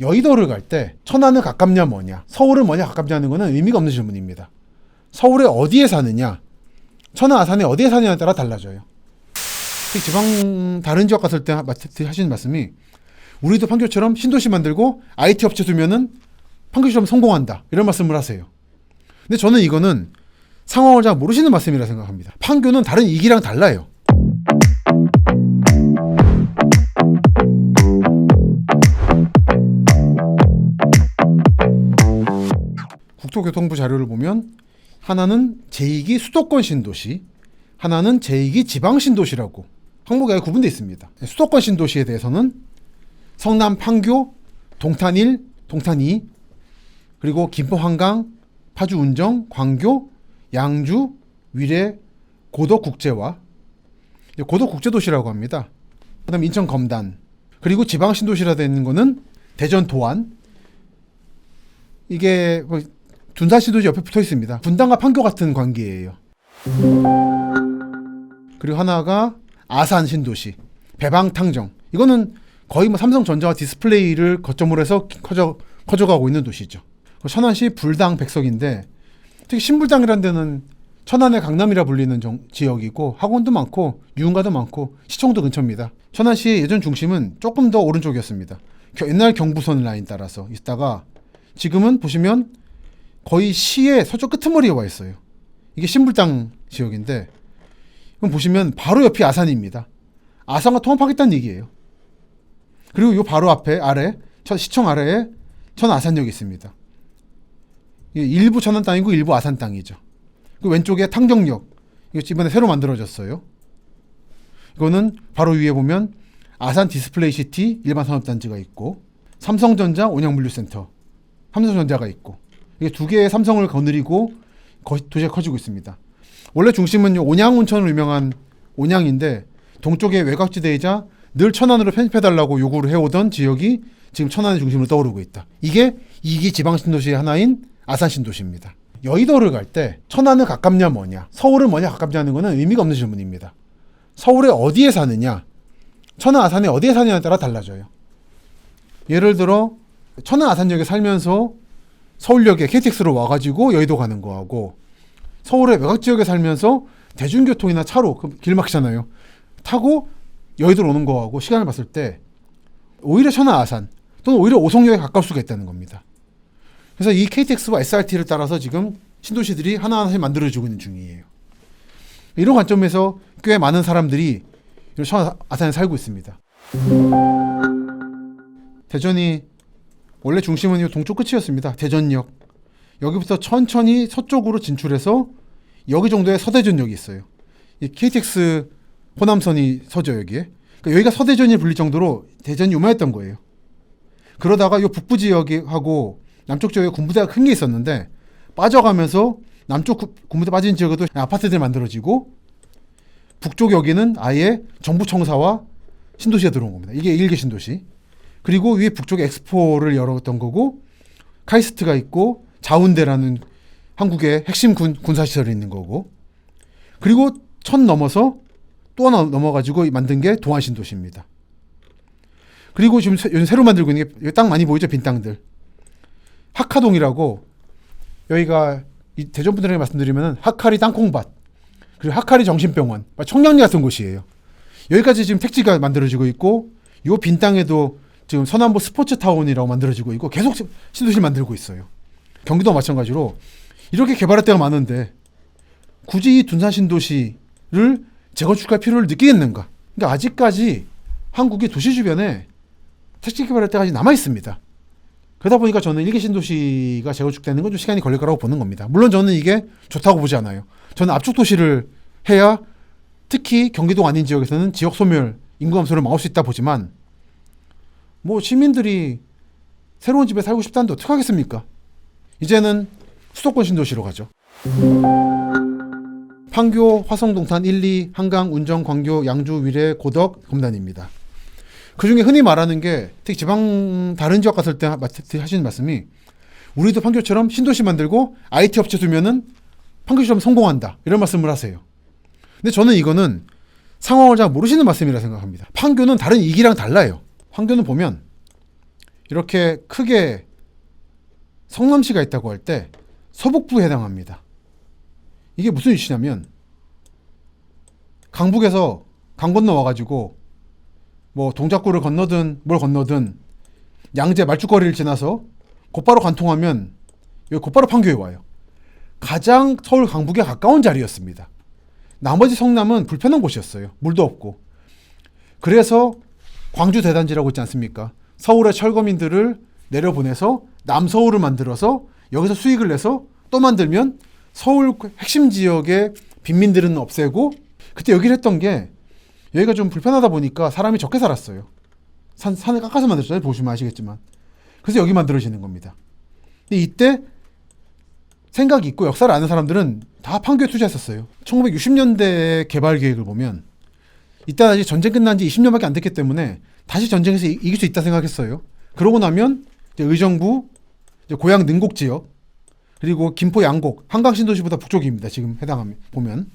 여의도를 갈 때 천안은 가깝냐 뭐냐, 서울은 뭐냐 가깝냐는 거는 의미가 없는 질문입니다. 서울에 어디에 사느냐, 천안 아산에 어디에 사느냐에 따라 달라져요. 특히 지방 다른 지역 갔을 때 하- 하시는 말씀이 우리도 판교처럼 신도시 만들고 IT 업체 두면은 판교처럼 성공한다 이런 말씀을 하세요. 근데 저는 이거는 상황을 잘 모르시는 말씀이라 생각합니다. 판교는 다른 이기랑 달라요. 국토교통부 자료를 보면 하나는 제2기 수도권 신도시, 하나는 제2기 지방 신도시라고 항목에 구분되어 있습니다. 수도권 신도시에 대해서는 성남 판교, 동탄 1, 동탄 2, 그리고 김포 한강, 파주 운정, 광교, 양주, 위례, 고덕 국제화, 고덕 국제도시라고 합니다. 그다음 인천 검단, 그리고 지방 신도시라 되는 거는 대전 도안. 이게 뭐 신도시 옆에 붙어 있습니다. 분당과 판교 같은 관계예요. 그리고 하나가 아산 신도시, 배방탕정. 이거는 거의 뭐 삼성전자와 디스플레이를 거점으로 해서 커져 커져가고 있는 도시죠. 천안시 불당 백석인데 특히 신불당이라는 데는 천안의 강남이라 불리는 정- 지역이고 학원도 많고 유흥가도 많고 시청도 근처입니다. 천안시의 예전 중심은 조금 더 오른쪽이었습니다. 겨- 옛날 경부선 라인 따라서 있다가 지금은 보시면 거의 시의 서쪽 끄트머리에 와 있어요. 이게 신불당 지역인데 그럼 보시면 바로 옆이 아산입니다. 아산과 통합하겠다는 얘기예요. 그리고 요 바로 앞에 아래 천- 시청 아래에 천아산역이 있습니다. 이게 일부 천안 땅이고 일부 아산 땅이죠. 그 왼쪽에 탕정역 이거 이번에 새로 만들어졌어요. 이거는 바로 위에 보면 아산 디스플레이 시티 일반 산업단지가 있고 삼성전자 온양물류센터 삼성전자가 있고 이게 두 개의 삼성을 거느리고 거- 도시가 커지고 있습니다. 원래 중심은 요 온양 온천으로 유명한 온양인데 동쪽의 외곽지대이자 늘 천안으로 편입해달라고 요구를 해오던 지역이 지금 천안의 중심으로 떠오르고 있다. 이게 이기 지방 신도시의 하나인 아산 신도시입니다. 여의도를 갈 때 천안은 가깝냐 뭐냐, 서울은 뭐냐 가깝냐는 거는 의미가 없는 질문입니다. 서울에 어디에 사느냐, 천안 아산에 어디에 사느냐에 따라 달라져요. 예를 들어 천안 아산역에 살면서 서울역에 KTX로 와가지고 여의도 가는 거하고 서울의 외곽 지역에 살면서 대중교통이나 차로 그길 막히잖아요. 타고 여의도로 오는 거하고 시간을 봤을 때 오히려 천안 아산 또는 오히려 오송역에 가까울 수가 있다는 겁니다. 그래서 이 KTX와 SRT를 따라서 지금 신도시들이 하나하나씩 만들어지고 있는 중이에요. 이런 관점에서 꽤 많은 사람들이 천안 아산에 살고 있습니다. 대전이 원래 중심은 이 동쪽 끝이었습니다. 대전역. 여기부터 천천히 서쪽으로 진출해서 여기 정도의 서대전역이 있어요. 이 KTX 호남선이 서죠 여기에. 그러니까 여기가 서대전이 불릴 정도로 대전이 유명했던 거예요. 그러다가 이 북부 지역하고 남쪽 지역에 군부대가 큰 게 있었는데 빠져가면서 남쪽 구- 군부대 빠진 지역에도 아파트들이 만들어지고 북쪽 여기는 아예 정부 청사와 신도시가 들어온 겁니다. 이게 일개 신도시. 그리고 위에 북쪽에 엑스포를 열었던 거고 카이스트가 있고 자운대라는 한국의 핵심 군, 군사시설이 있는 거고 그리고 천 넘어서 또 넘어가지고 만든 게 동안신도시입니다. 그리고 지금 새- 새로 만들고 있는 게 땅 많이 보이죠 빈 땅들 하카동이라고 여기가 이 대전 분들에게 말씀드리면 하카리 땅콩밭 그리고 하카리 정신병원 청량리 같은 곳이에요. 여기까지 지금 택지가 만들어지고 있고 요 빈 땅에도 지금 서남부 스포츠타운이라고 만들어지고 있고 계속 시- 신도시를 만들고 있어요. 경기도 마찬가지로 이렇게 개발할 데가 많은데 굳이 이 둔산 신도시를 재건축할 필요를 느끼겠는가? 그러니까 아직까지 한국이 도시 주변에 택지 개발할 때까지 남아 있습니다. 그러다 보니까 저는 일개 신도시가 재건축되는 건 좀 시간이 걸릴 거라고 보는 겁니다. 물론 저는 이게 좋다고 보지 않아요. 저는 압축 도시를 해야 특히 경기도 아닌 지역에서는 지역 소멸, 인구 감소를 막을 수 있다 보지만 뭐 시민들이 새로운 집에 살고 싶다는데 어떻게 하겠습니까? 이제는 수도권 신도시로 가죠. 판교, 화성 동탄 1, 2, 한강, 운정, 광교, 양주, 위례, 고덕, 검단입니다. 그 중에 흔히 말하는 게 특히 지방 다른 지역 갔을 때 하- 하시는 말씀이 우리도 판교처럼 신도시 만들고 IT 업체 두면은 판교처럼 성공한다 이런 말씀을 하세요. 근데 저는 이거는 상황을 잘 모르시는 말씀이라 생각합니다. 판교는 다른 이기랑 달라요. 판교는 보면 이렇게 크게 성남시가 있다고 할 때 서북부에 해당합니다. 이게 무슨 이슈냐면 강북에서 강 건너 와가지고 뭐 동작구를 건너든 뭘 건너든 양재 말죽거리를 지나서 곧바로 관통하면 여기 곧바로 판교에 와요. 가장 서울 강북에 가까운 자리였습니다. 나머지 성남은 불편한 곳이었어요. 물도 없고. 그래서 광주 대단지라고 있지 않습니까? 서울의 철거민들을 내려보내서 남서울을 만들어서 여기서 수익을 내서 또 만들면 서울 핵심 지역의 빈민들은 없애고 그때 여기를 했던 게 여기가 좀 불편하다 보니까 사람이 적게 살았어요. 산, 산을 깎아서 만들었잖아요. 보시면 아시겠지만. 그래서 여기 만들어지는 겁니다. 근데 이때 생각이 있고 역사를 아는 사람들은 다 판교에 투자했었어요. 1960년대 개발 계획을 보면 이때 아직 전쟁 끝난 지 20년밖에 안 됐기 때문에 다시 전쟁에서 이- 이길 수 있다 생각했어요. 그러고 나면 이제 의정부, 이제 고향 능곡 지역, 그리고 김포 양곡, 한강 신도시보다 북쪽입니다. 지금 해당하면 보면.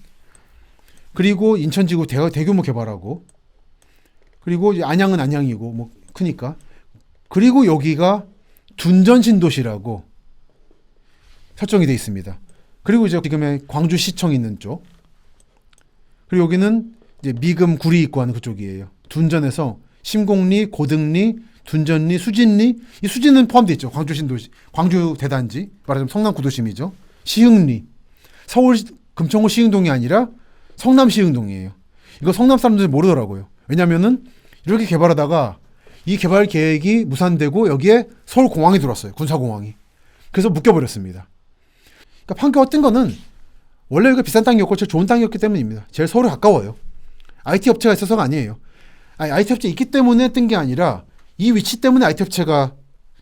그리고 인천지구 대, 대규모 개발하고 그리고 안양은 안양이고 뭐 크니까 그리고 여기가 둔전 신도시라고 설정이 돼 있습니다. 그리고 이제 지금의 광주시청 있는 쪽 그리고 여기는 이제 미금 구리 있고 하는 그쪽이에요. 둔전에서 심곡리, 고등리, 둔전리, 수진리 이 수진은 포함되어 있죠. 광주 신도시, 광주 대단지 말하자면 성남 구도심이죠. 시흥리, 서울 금천구 시흥동이 아니라 성남 시흥동이에요. 이거 성남 사람들이 모르더라고요. 왜냐면은 이렇게 개발하다가 이 개발 계획이 무산되고 여기에 서울 공항이 들어왔어요. 군사 공항이. 그래서 묶여버렸습니다. 그러니까 판교가 뜬 거는 원래 여기가 비싼 땅이었고 제일 좋은 땅이었기 때문입니다. 제일 서울에 가까워요. IT 업체가 있어서가 아니에요. 아니, IT 업체 있기 때문에 뜬 게 아니라 이 위치 때문에 IT 업체가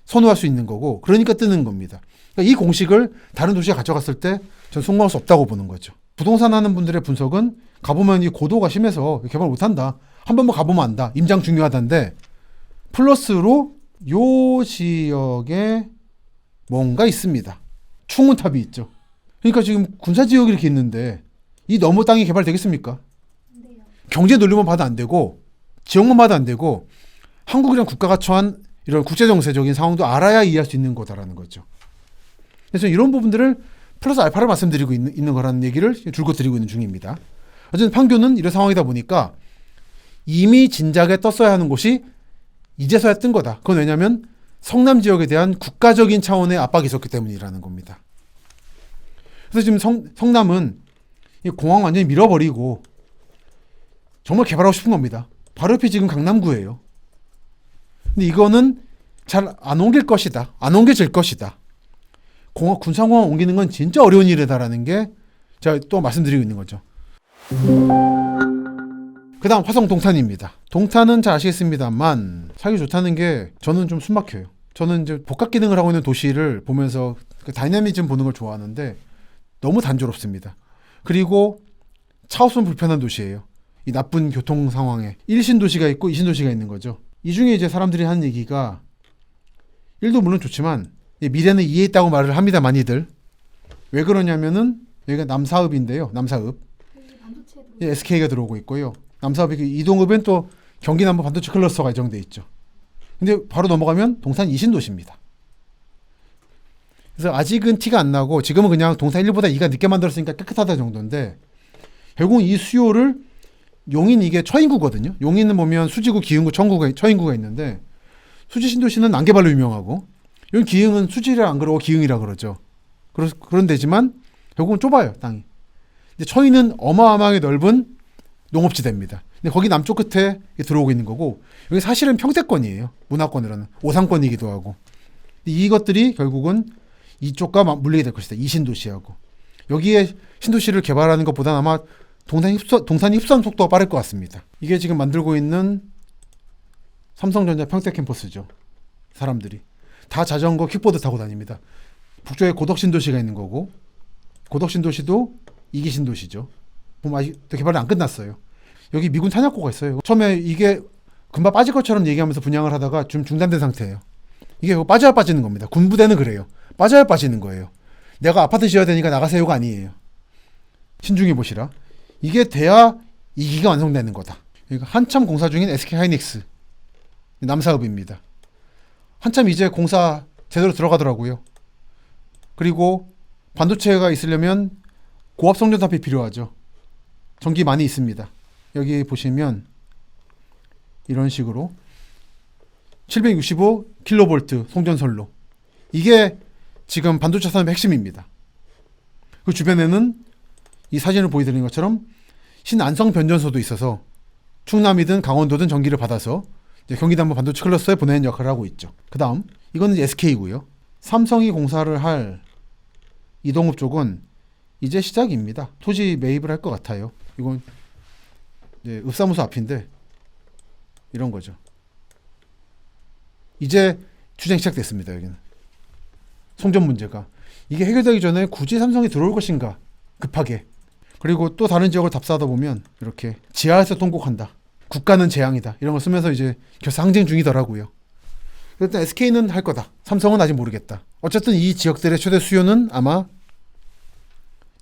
선호할 수 있는 거고 그러니까 뜨는 겁니다. 그러니까 이 공식을 다른 도시에 가져갔을 때 전 성공할 수 없다고 보는 거죠. 부동산 하는 분들의 분석은 가보면 이 고도가 심해서 개발 못한다. 한번뭐 가보면 안다. 임장 중요하다인데 플러스로 요 지역에 뭔가 있습니다. 충운탑이 있죠. 그러니까 지금 군사 지역이 이렇게 있는데 이 너머 땅이 개발되겠습니까? 경제 논리만 봐도 안 되고 지역만 봐도 안 되고 한국이란 국가가 처한 이런 국제 정세적인 상황도 알아야 이해할 수 있는 거다라는 거죠. 그래서 이런 부분들을 플러스 알파를 말씀드리고 있는, 있는 거라는 얘기를 줄곧 드리고 있는 중입니다. 어쨌든 판교는 이런 상황이다 보니까 이미 진작에 떴어야 하는 곳이 이제서야 뜬 거다. 그건 왜냐하면 성남 지역에 대한 국가적인 차원의 압박이 있었기 때문이라는 겁니다. 그래서 지금 성, 성남은 이 공항 완전히 밀어버리고 정말 개발하고 싶은 겁니다. 바로 옆이 지금 강남구예요. 근데 이거는 잘 안 옮길 것이다. 안 옮겨질 것이다. 공항, 군사공항 옮기는 건 진짜 어려운 일이다라는 게 제가 또 말씀드리고 있는 거죠. 그 다음 화성 동탄입니다. 동탄은 잘 아시겠습니다만 살기 좋다는 게 저는 좀 숨막혀요. 저는 이제 복합 기능을 하고 있는 도시를 보면서 그 다이나미즘 보는 걸 좋아하는데 너무 단조롭습니다. 그리고 차 없으면 불편한 도시예요. 이 나쁜 교통 상황에 1신 도시가 있고 2신 도시가 있는 거죠. 이 중에 이제 사람들이 하는 얘기가 1도 물론 좋지만 이 미래는 이해했다고 말을 합니다. 많이들. 왜 그러냐면은 여기가 남사읍인데요. 남사읍. 예, SK가 들어오고 있고요. 남사읍이 그 이동읍엔 또 경기 남부 반도체 클러스터가 예정돼 있죠. 근데 바로 넘어가면 동산 이신도시입니다. 그래서 아직은 티가 안 나고 지금은 그냥 동산 1보다 2가 늦게 만들었으니까 깨끗하다 정도인데 결국은 이 수요를 용인 이게 처인구거든요. 용인은 보면 수지구, 기흥구, 청구가 처인구가 있는데 수지 신도시는 난개발로 유명하고 여기 기흥은 수지라 안 그러고 기흥이라 그러죠. 그러, 그런 데지만 결국은 좁아요 땅이. 근데 처인은 어마어마하게 넓은 농업지대입니다. 근데 거기 남쪽 끝에 들어오고 있는 거고 여기 사실은 평택권이에요. 문화권으로는 오상권이기도 하고 이것들이 결국은 이쪽과 막 물리게 될 것이다. 이 신도시하고 여기에 신도시를 개발하는 것보다 아마 동산 흡수 동산이 흡수하는 속도가 빠를 것 같습니다. 이게 지금 만들고 있는 삼성전자 평택 캠퍼스죠. 사람들이 다 자전거 킥보드 타고 다닙니다. 북쪽에 고덕 신도시가 있는 거고 고덕 신도시도 이기 신도시죠. 보면 아직 개발이 안 끝났어요. 여기 미군 탄약고가 있어요. 처음에 이게 금방 빠질 것처럼 얘기하면서 분양을 하다가 좀 중단된 상태예요. 이게 뭐 빠져야 빠지는 겁니다. 군부대는 그래요. 빠져야 빠지는 거예요. 내가 아파트 지어야 되니까 나가세요가 아니에요. 신중히 보시라. 이게 돼야 이기가 완성되는 거다. 그러니까 한참 공사 중인 SK 하이닉스 남사업입니다. 한참 이제 공사 제대로 들어가더라고요. 그리고 반도체가 있으려면 고압 송전탑이 필요하죠. 전기 많이 있습니다. 여기 보시면 이런 식으로 765 킬로볼트 송전선로 이게 지금 반도체 산업의 핵심입니다. 그 주변에는 이 사진을 보여드리는 것처럼 신안성 변전소도 있어서 충남이든 강원도든 전기를 받아서 경기남부 반도체 클러스터에 보내는 역할을 하고 있죠. 그 다음 이거는 SK고요. 삼성이 공사를 할 이동읍 쪽은 이제 시작입니다. 토지 매입을 할 것 같아요. 이건 이제 읍사무소 앞인데 이런 거죠. 이제 추진 시작됐습니다. 여기는 송전 문제가 이게 해결되기 전에 굳이 삼성이 들어올 것인가 급하게 그리고 또 다른 지역을 답사하다 보면 이렇게 지하에서 통곡한다. 국가는 재앙이다. 이런 걸 쓰면서 이제 결국 항쟁 중이더라고요. 일단 SK는 할 거다. 삼성은 아직 모르겠다. 어쨌든 이 지역들의 최대 수요는 아마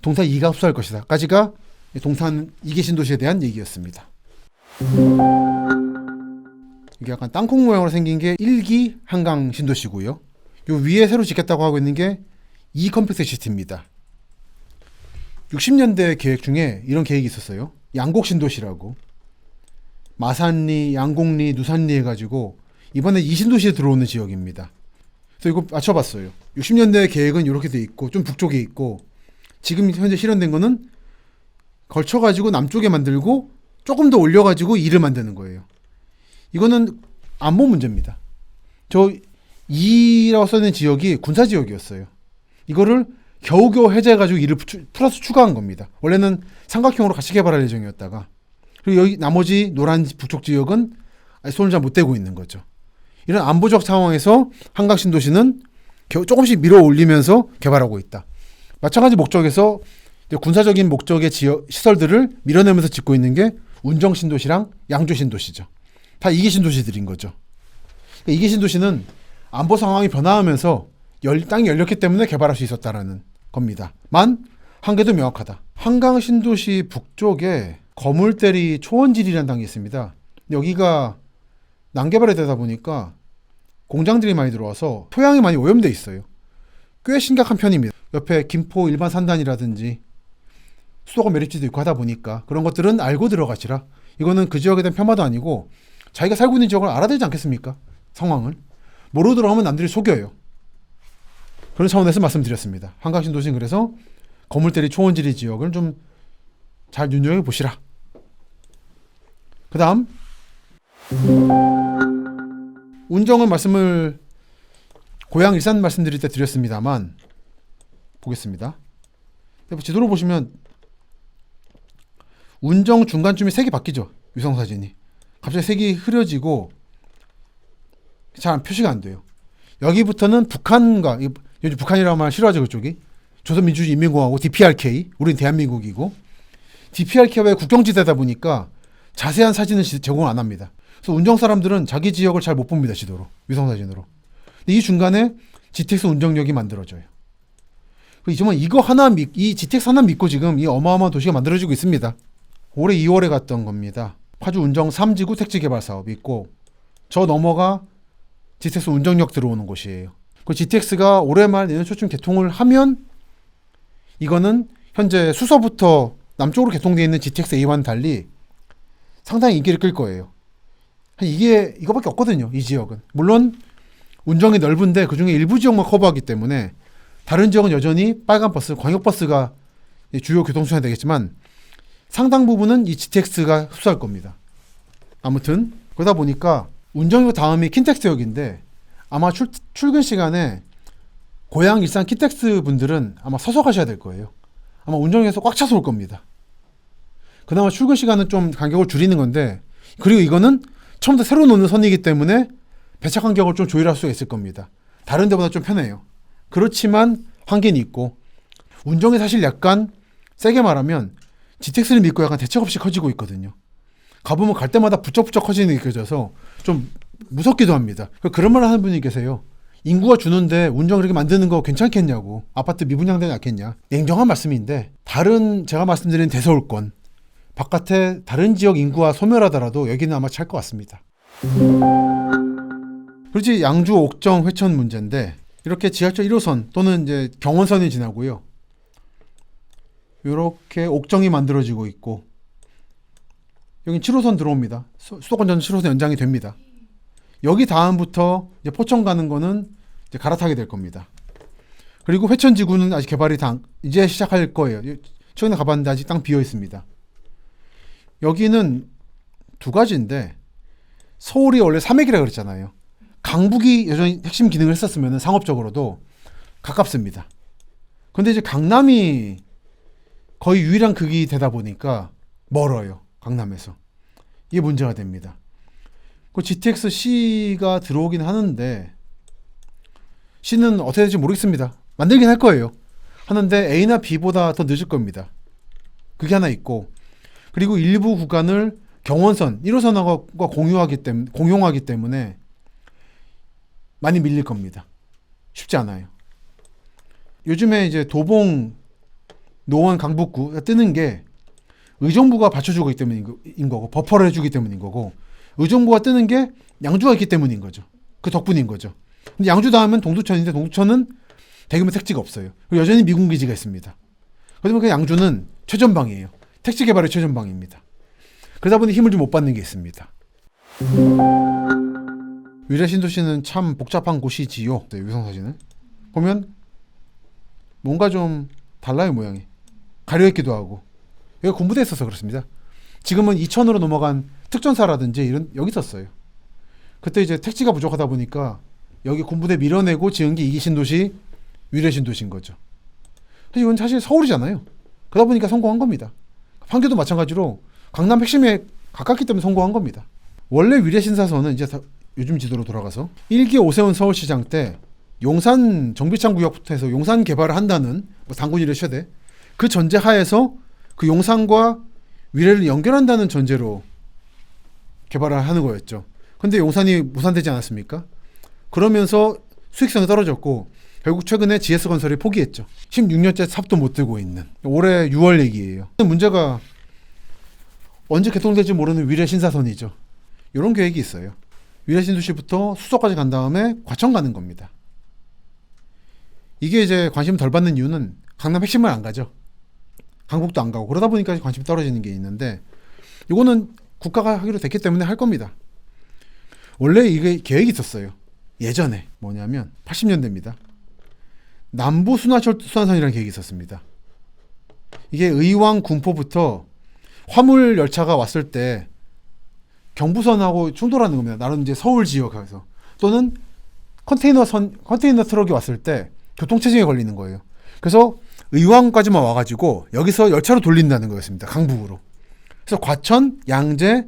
동산 2가 흡수할 것이다. 까지가 동산 2개 신도시에 대한 얘기였습니다. 이게 약간 땅콩 모양으로 생긴 게 1기 한강 신도시고요. 요 위에 새로 짓겠다고 하고 있는 게 2 컴팩트 시티입니다. 60년대 계획 중에 이런 계획이 있었어요. 양곡 신도시라고. 마산리, 양곡리, 누산리 해가지고 이번에 이 신도시에 들어오는 지역입니다. 그래서 이거 맞춰봤어요. 60년대 계획은 이렇게 돼 있고 좀 북쪽에 있고 지금 현재 실현된 거는 걸쳐가지고 남쪽에 만들고 조금 더 올려가지고 이를 만드는 거예요. 이거는 안보 문제입니다. 저 2라고 써있는 지역이 군사 지역이었어요. 이거를 겨우겨우 해제해가지고 이를 추- 플러스 추가한 겁니다. 원래는 삼각형으로 같이 개발할 예정이었다가 그리고 여기 나머지 노란 북쪽 지역은 손을 잘 못 대고 있는 거죠. 이런 안보적 상황에서 한강 신도시는 겨- 조금씩 밀어 올리면서 개발하고 있다. 마찬가지 목적에서 군사적인 목적의 지역 시설들을 밀어내면서 짓고 있는 게 운정 신도시랑 양조 신도시죠. 다 이기 신도시들인 거죠. 그러니까 이기 신도시는 안보 상황이 변화하면서 열, 땅이 열렸기 때문에 개발할 수 있었다라는 겁니다. 만 한계도 명확하다. 한강 신도시 북쪽에 거물대리 초원질이라는 당이 있습니다. 여기가 난개발이 되다 보니까 공장들이 많이 들어와서 토양이 많이 오염돼 있어요. 꽤 심각한 편입니다. 옆에 김포 일반 산단이라든지 수도가 매립지도 있고 하다 보니까 그런 것들은 알고 들어가시라. 이거는 그 지역에 대한 폄하도 아니고 자기가 살고 있는 지역을 알아야 되지 않겠습니까? 상황을. 모르고 들어가면 남들이 속여요. 그런 차원에서 말씀드렸습니다. 한강신 도시는 그래서 거물대리 초원지리 지역을 좀 잘 눈여겨 보시라. 그 다음 운정은 말씀을 고향 일산 말씀드릴 때 드렸습니다만 보겠습니다. 지도로 보시면 운정 중간쯤에 색이 바뀌죠. 위성 사진이 갑자기 색이 흐려지고 잘 표시가 안 돼요. 여기부터는 북한과 이- 요즘 북한이라고 말 싫어하죠 그쪽이 조선민주주의 인민공화국 DPRK 우리는 대한민국이고 DPRK와의 국경지대다 보니까 자세한 사진은 지- 제공 안 합니다. 그래서 운정 사람들은 자기 지역을 잘 못 봅니다 지도로 위성 사진으로. 근데 이 중간에 GTX 운정역이 만들어져요. 그 정말 이거 하나 믿, 이 GTX 하나 믿고 지금 이 어마어마한 도시가 만들어지고 있습니다. 올해 2월에 갔던 겁니다. 파주 운정 3지구 택지 개발 사업이 있고 저 넘어가 GTX 운정역 들어오는 곳이에요. 그 GTX가 올해 말 내년 초쯤 개통을 하면 이거는 현재 수서부터 남쪽으로 개통되어 있는 GTX A와는 달리 상당히 인기를 끌 거예요. 이게 이거밖에 없거든요. 이 지역은 물론 운정이 넓은데 그 중에 일부 지역만 커버하기 때문에 다른 지역은 여전히 빨간 버스, 광역 버스가 주요 교통수단이 되겠지만 상당 부분은 이 GTX가 흡수할 겁니다. 아무튼 그러다 보니까 운정역 다음이 킨텍스역인데 아마 출, 출근 시간에 고향 일산 킨텍스 분들은 아마 서서 가셔야 될 거예요. 아마 운정역에서 꽉 차서 올 겁니다. 그나마 출근 시간은 좀 간격을 줄이는 건데 그리고 이거는 처음부터 새로 놓는 선이기 때문에 배차 간격을 좀 조율할 수가 있을 겁니다. 다른 데보다 좀 편해요. 그렇지만 한계는 있고 운정이 사실 약간 세게 말하면 GTX를 믿고 약간 대책 없이 커지고 있거든요. 가보면 갈 때마다 부쩍부쩍 커지는 게 느껴져서 좀 무섭기도 합니다. 그런 말 하는 분이 계세요. 인구가 주는데 운정을 이렇게 만드는 거 괜찮겠냐고. 아파트 미분양되지 않겠냐. 냉정한 말씀인데 다른 제가 말씀드린 대서울권 바깥에 다른 지역 인구가 소멸하더라도 여기는 아마 찰 것 같습니다. 그렇지 양주 옥정 회천 문제인데 이렇게 지하철 1호선 또는 이제 경원선이 지나고요. 이렇게 옥정이 만들어지고 있고 여기 7호선 들어옵니다. 수- 수도권 전 7호선 연장이 됩니다. 여기 다음부터 이제 포천 가는 거는 이제 갈아타게 될 겁니다. 그리고 회천 지구는 아직 개발이 당 이제 시작할 거예요. 최근에 가봤는데 아직 땅 비어 있습니다. 여기는 두 가지인데 서울이 원래 삼획이라 그랬잖아요. 강북이 여전히 핵심 기능을 했었으면 상업적으로도 가깝습니다. 근데 이제 강남이 거의 유일한 극이 되다 보니까 멀어요. 강남에서. 이게 문제가 됩니다. 그 GTX C가 들어오긴 하는데 C는 어떻게 될지 모르겠습니다. 만들긴 할 거예요. 하는데 A나 B보다 더 늦을 겁니다. 그게 하나 있고 그리고 일부 구간을 경원선 1호선하고 공유하기 때문에 공용하기 때문에 많이 밀릴 겁니다. 쉽지 않아요. 요즘에 이제 도봉 노원 강북구가 뜨는 게 의정부가 받쳐주고 있기 때문인 거고 버퍼를 해주기 때문인 거고 의정부가 뜨는 게 양주가 있기 때문인 거죠. 그 덕분인 거죠. 근데 양주 다음은 동두천인데 동두천은 대규모 택지가 없어요. 여전히 미군 기지가 있습니다. 그러면 그 양주는 최전방이에요. 택지 개발의 최전방입니다. 그러다 보니 힘을 좀 못 받는 게 있습니다. 위례 신도시는 참 복잡한 곳이지요. 네, 위성 사진을 보면 뭔가 좀 달라요 모양이 가려 있기도 하고 여기 군부대 있어서 그렇습니다. 지금은 이천으로 넘어간 특전사라든지 이런 여기 있었어요. 그때 이제 택지가 부족하다 보니까 여기 군부대 밀어내고 지은 게 이기 신도시 위례 신도시인 거죠. 사실 이건 사실 서울이잖아요. 그러다 보니까 성공한 겁니다. 판교도 마찬가지로 강남 핵심에 가깝기 때문에 성공한 겁니다. 원래 위례 신사선은 이제 다 요즘 지도로 돌아가서 1기 오세훈 서울시장 때 용산 정비창 구역부터 해서 용산 개발을 한다는 뭐 당군 일의 최대 그 전제 하에서 그 용산과 위례를 연결한다는 전제로 개발을 하는 거였죠. 근데 용산이 무산되지 않았습니까? 그러면서 수익성이 떨어졌고 결국 최근에 GS 건설이 포기했죠. 16년째 삽도 못 들고 있는 올해 6월 얘기예요. 문제가 언제 개통될지 모르는 위례 신사선이죠. 이런 계획이 있어요. 위례 신도시부터 수서까지 간 다음에 과천 가는 겁니다. 이게 이제 관심 덜 받는 이유는 강남 핵심을 안 가죠. 강북도 안 가고 그러다 보니까 관심이 떨어지는 게 있는데 이거는 국가가 하기로 됐기 때문에 할 겁니다. 원래 이게 계획이 있었어요. 예전에 뭐냐면 80년대입니다. 남부 순환철 수환선이라는 계획이 있었습니다. 이게 의왕 군포부터 화물 열차가 왔을 때 경부선하고 충돌하는 겁니다. 나름 이제 서울 지역에서 또는 컨테이너 선 컨테이너 트럭이 왔을 때 교통 체증에 걸리는 거예요. 그래서 의왕까지만 와가지고 여기서 열차로 돌린다는 거였습니다. 강북으로. 그래서 과천, 양재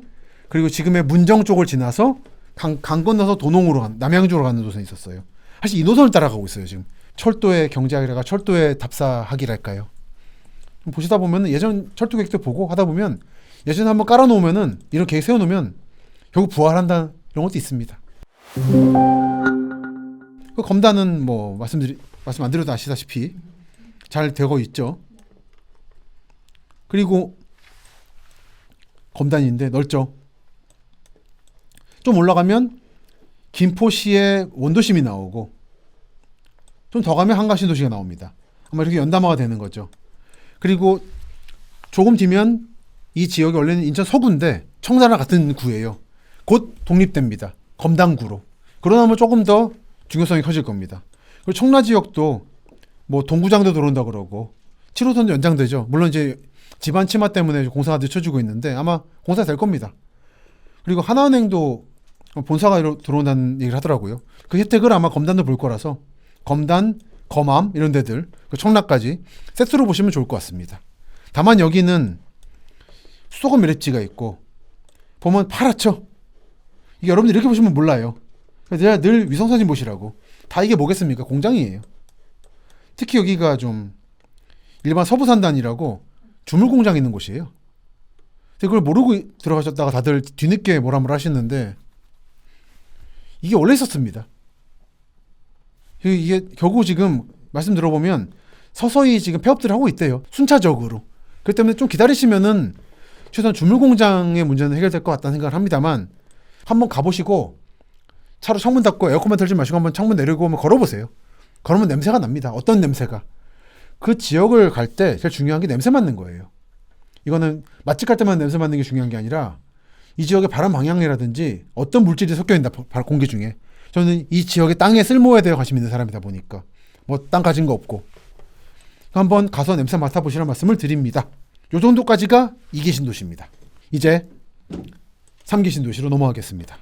그리고 지금의 문정 쪽을 지나서 강, 강 건너서 도농으로 간, 남양주로 가는 노선이 있었어요. 사실 이 노선을 따라가고 있어요. 지금 철도의 경제학이라가 철도의 답사학이랄까요. 보시다 보면 예전 철도 계획도 보고 하다 보면 예전에 한번 깔아놓으면은 이런 계획 세워놓으면 결국 부활한다 이런 것도 있습니다. 그 검단은 뭐 말씀드리 말씀 안 드려도 아시다시피 잘 되고 있죠. 그리고 검단인데 넓죠. 좀 올라가면 김포시의 원도심이 나오고 좀 더 가면 한가신도시가 나옵니다. 아마 이렇게 연담화가 되는 거죠. 그리고 조금 뒤면 이 지역이 원래는 인천 서구인데 청사랑 같은 구예요. 곧 독립됩니다. 검단구로. 그러나면 조금 더 중요성이 커질 겁니다. 그리고 청라 지역도 뭐 동구장도 들어온다 그러고 7호선도 연장되죠. 물론 이제 집안 치마 때문에 공사가 늦춰지고 있는데 아마 공사 될 겁니다. 그리고 하나은행도 본사가 들어온다는 얘기를 하더라고요. 그 혜택을 아마 검단도 볼 거라서 검단, 검암 이런 데들 그 청라까지 세트로 보시면 좋을 것 같습니다. 다만 여기는 수도권 미래지가 있고 보면 파랗죠. 이게 여러분들 이렇게 보시면 몰라요. 내가 늘 위성사진 보시라고. 다 이게 뭐겠습니까? 공장이에요. 특히 여기가 좀 일반 서부산단이라고 주물 공장 있는 곳이에요. 그걸 모르고 들어가셨다가 다들 뒤늦게 뭐라뭘 하시는데 이게 원래 있었습니다. 이게 결국 지금 말씀 들어보면 서서히 지금 폐업들을 하고 있대요. 순차적으로. 그렇기 때문에 좀 기다리시면은 최소한 주물 공장의 문제는 해결될 것 같다는 생각을 합니다만 한번 가보시고 차로 창문 닫고 에어컨만 틀지 마시고 한번 창문 내리고 한번 걸어보세요. 걸으면 냄새가 납니다. 어떤 냄새가. 그 지역을 갈 때 제일 중요한 게 냄새 맡는 거예요. 이거는 맛집 갈 때만 냄새 맡는 게 중요한 게 아니라 이 지역의 바람 방향이라든지 어떤 물질이 섞여 있나 바로 공기 중에 저는 이 지역의 땅에 쓸모에 대해 관심 있는 사람이다 보니까 뭐 땅 가진 거 없고 한번 가서 냄새 맡아보시라는 말씀을 드립니다. 요 정도까지가 2기 신도시입니다. 이제 3기 신도시로 넘어가겠습니다.